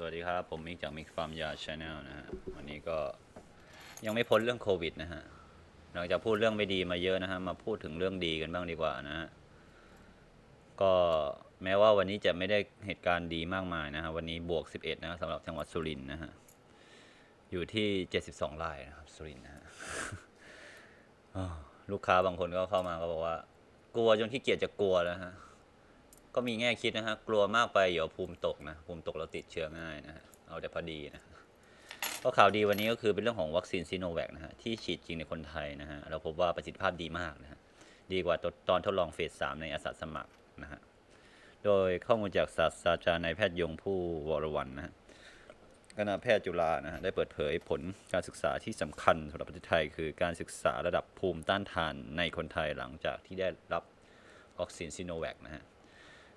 สวัสดีครับ ผมมิกจากมิกฟาร์มยาชาแนลนะฮะ วันนี้ก็ยังไม่พ้นเรื่องโควิดนะฮะหลังจากพูดเรื่องไม่ดีมาเยอะนะฮะ มาพูดถึงเรื่องดีกันบ้างดีกว่านะฮะ ก็แม้ว่าวันนี้จะไม่ได้เหตุการณ์ดีมากมายนะฮะ วันนี้บวก 11 นะสำหรับจังหวัดสุรินทร์นะฮะ อยู่ที่ 72รายนะครับสุรินทร์นะฮะลูกค้าบางคนก็เข้ามาก็บอกว่า กลัวจนขี้เกียจจะกลัวแล้วฮะ ก็มีแง่คิดนะฮะกลัวมากไปเดี๋ยวภูมิตกนะภูมิตกแล้วติดเชื้อง่ายนะฮะเอาแต่พอดีนะก็ข่าวดีวันนี้ก็คือเป็นเรื่องของวัคซีนซีโนแวคนะฮะที่ฉีดจริงในคนไทยนะฮะเราพบว่าประสิทธิภาพดีมากนะฮะดีกว่าตอนทดลองเฟสสามในอาสาสมัครนะฮะโดยข้อมูลจากศาสตราจารย์นายแพทย์ยงผู้วรวรรณนะฮะคณะแพทย์จุฬานะฮะได้เปิดเผยผลการศึกษาที่สำคัญสำหรับประเทศไทย คือการศึกษาระดับภูมิต้านทานในคนไทยหลังจากที่ได้รับวัคซีนซีโนแวคนะฮะ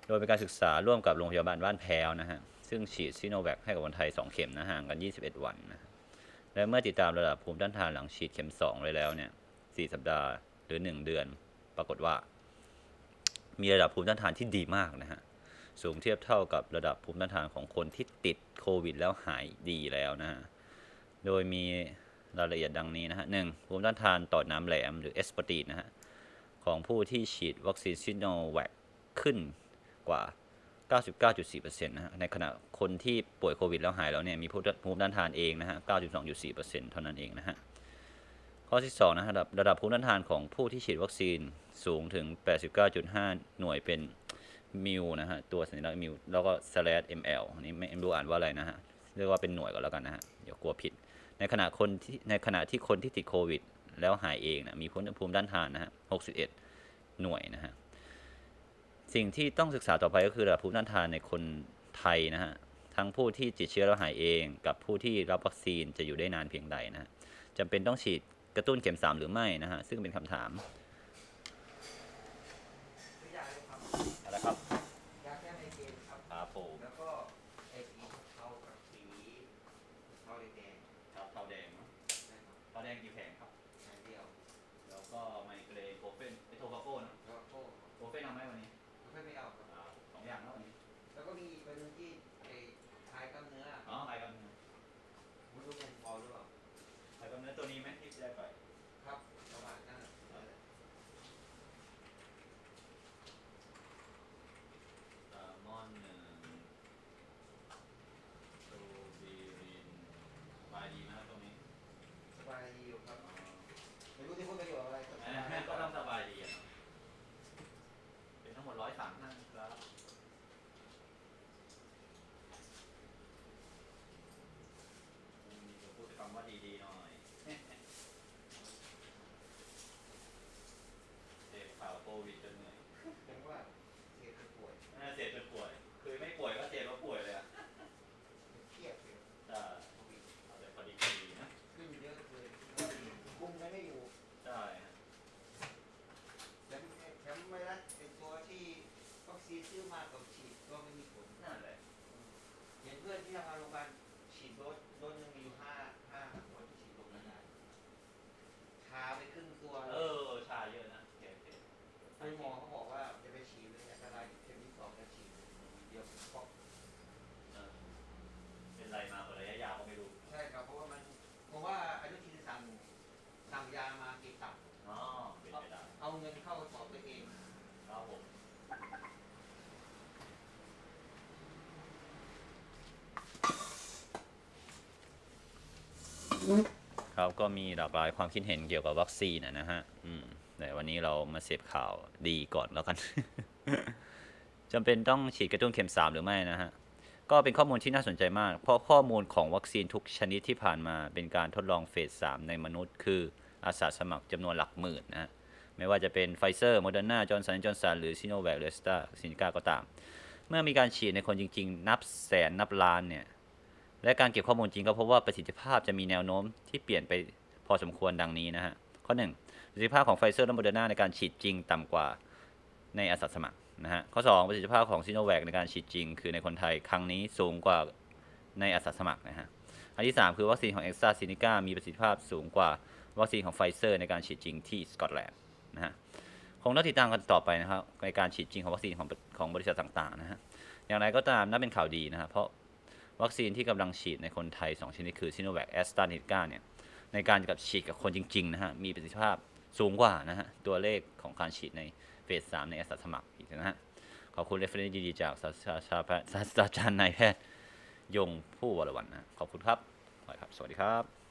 โดยเป็นการศึกษาร่วมกับโรงพยาบาลบ้านแพ้วนะฮะ ซึ่งฉีดซีโนแวคให้กับคนไทย 2 เข็มนะห่างกัน 21 วันนะ และเมื่อติดตามระดับภูมิต้านทานหลังฉีดเข็ม2ไว้แล้วเนี่ย 4 สัปดาห์หรือ 1 เดือน ปรากฏว่า มีระดับภูมิต้านทานที่ดีมากนะฮะ สูงเทียบเท่ากับระดับภูมิต้านทานของคนที่ติดโควิดแล้วหายดีแล้วนะฮะ โดยมีรายละเอียดดังนี้นะฮะหนึ่งภูมิต้านทานต่อน้ำแหลมหรือเอสปอตีนนะฮะของผู้ที่ฉีดวัคซีนซิโนแวคขึ้น กว่า 99.4%นะฮะในขณะคนที่ป่วยโควิดแล้วหายแล้วเนี่ยมีภูมิต้านทานเองนะฮะ 92.4%เท่านั้นเองนะฮะ ข้อที่2นะฮะระดับระดับภูมิต้านทานของผู้ที่ฉีดวัคซีนสูงถึง 89.5 หน่วยเป็นมิลนะฮะ ตัวสัญลักษณ์มิลแล้วก็ slash ml อันนี้ไม่ไม่รู้อ่านว่าอะไรนะฮะ เรียกว่าเป็นหน่วยก่อนแล้วกันนะฮะ เดี๋ยวกลัวผิด ในขณะคนที่ในขณะที่คนที่ติดโควิดแล้วหายเองนะมีภูมิต้านทานนะฮะ 61 หน่วยนะฮะ สิ่งที่ต้องศึกษาต่อไปก็คือระดับภูมิต้านทานในคนไทยนะฮะทั้งผู้ที่ติดเชื้อแล้วหายเอง กับผู้ที่รับวัคซีนจะอยู่ได้นานเพียงใดนะฮะจำเป็นต้องฉีดกระตุ้นเข็มสามหรือไม่นะฮะซึ่งเป็นคำถามซื้อยาเลยครับอะไรครับยาแก้ไมเกรนครับครับผมแล้วก็ไอสีเทากับสีเทาแดงครับเทาแดงเนาะๆนะครับเทาแดงกี่แผงครับอย่างเดียวแล้วก็ไมเกรนโคเฟนไอโทบาโก้เนอะแล้วก็โคเฟนเอาไหมวันนี้ ไม่ไม่เอาครับอ่าสองอย่างเนอะวันนี้แล้วก็มีอีกประเด็นที่ไอ้คลายกล้ามเนื้อ อ๋อไข่กับเนื้อ ไม่รู้ยังพอหรือเปล่า ไข่กับเนื้อตัวนี้ไหมที่ได้ไป ครับประมาณนั้นน่ะ แซลมอนหนึ่งตูบีรินสบายดีไหมครับตรงนี้ สบายดีอยู่ครับไม่รู้ที่พูดประโยชน์อะไรก็ส แห บาย มก็ต้องสบายดีอะเนาะเป็นทั้งหมดร้อยสามท่านครับอืมเดี๋ยวพูดคำว่าดีๆหน่อยเสพข่าวโควิดจนเหนื่อย ผมว่าเสียจะป่วย น่าเจ็บจนป่วย คือไม่ป่วยก็เจ็บแล้วป่วยเลยอะ เครียดเลย ใช่ โควิด เอาแต่พอดีพอดีนะ ขึ้นเยอะเลยคุมไม่ได้อยู่ ใช่ฮะ แถมแถมไวรัสเป็นตัวที่วัคซีนซื้ อมากับฉีดก็ไม่มีผลนั่นแหละเห็นเพื่อนที่ทำงานโรงพยาบาลฉีดโดสโดสหนึงมีอยู่ห้าห้าคนที่ฉีดตรงนั้นได้ชาไปครึ่งตัวเลเอยอชาเยอะนะโอเคโอเคคุณหมอเขาบอกว่าจะไปฉีดเลยอันตรายเข็มที่สองจะฉีดเดียวเพราะ เออเป็นไรมาคนระยะยาวก็ไม่รู้ ใช่ครับเพราะว่ามันเพราะว่าอนุทินสั่งสั่งยามาเก็บตับ อ๋อเป็นไปได้ เอาเงินเข้ากระสอบตัวเอง ครับผม ครับก็มีหลากหลายความคิดเห็นเกี่ยวกับวัคซีนนะฮะอืมแต่วันนี้เรามาเสพข่าวดีก่อนแล้วกัน จำเป็นต้องฉีดกระตุ้นเข็มสามหรือไม่นะฮะ ก็เป็นข้อมูลที่น่าสนใจมาก เพราะข้อมูลของวัคซีนทุกชนิดที่ผ่านมาเป็นการทดลองเฟสสามในมนุษย์ คืออาสาสมัครจำนวนหลักหมื่นนะฮะ ไม่ว่าจะเป็นไฟเซอร์โมเดอร์นาจอร์นสันจอร์นสันหรือซิโนแวคหรือสตาซินิก้าก็ตาม เมื่อมีการฉีดในคนจริง ๆ นับแสนนับล้านเนี่ย และการเก็บข้อมูลจริงก็พบว่าประสิทธิภาพจะมีแนวโน้มที่เปลี่ยนไปพอสมควรดังนี้นะฮะ ข้อ 1 ประสิทธิภาพของไฟเซอร์และโมเดอร์นาในการฉีดจริงต่ำกว่าในอาสาสมัครนะฮะ ข้อ 2 ประสิทธิภาพของซิโนแวคในการฉีดจริง คือในคนไทยครั้งนี้สูงกว่าในอาสาสมัครนะฮะ อันที่ 3 คือวัคซีนของเอ็กซ์ตราซินิก้ามีประสิทธิภาพสูงกว่าวัคซีนของไฟเซอร์ในการฉีดจริงที่สกอตแลนด์นะฮะคงต้องติดตามกันต่อไปนะครับในการฉีดจริงของวัคซีนของของบริษัทต่างๆนะฮะอย่างไรก็ตามนับเป็นข่าวดีนะครับเพราะ วัคซีนที่กำลังฉีดในคนไทย 2 ชนิดคือซิโนแวคแอสตราเนกาเนี่ยในการกับฉีดกับคนจริงๆนะฮะมีประสิทธิภาพสูงกว่านะฮะตัวเลขของการฉีดในเฟสสามในอาสาสมัครอีกนะฮะขอบคุณเรฟเฟนซ์ดีๆจากศาสตราจารย์ศาสตราจารย์นายแพทย์ยงผู้วรวรรณนะขอบคุณครับขอบคุณครับสวัสดีครับ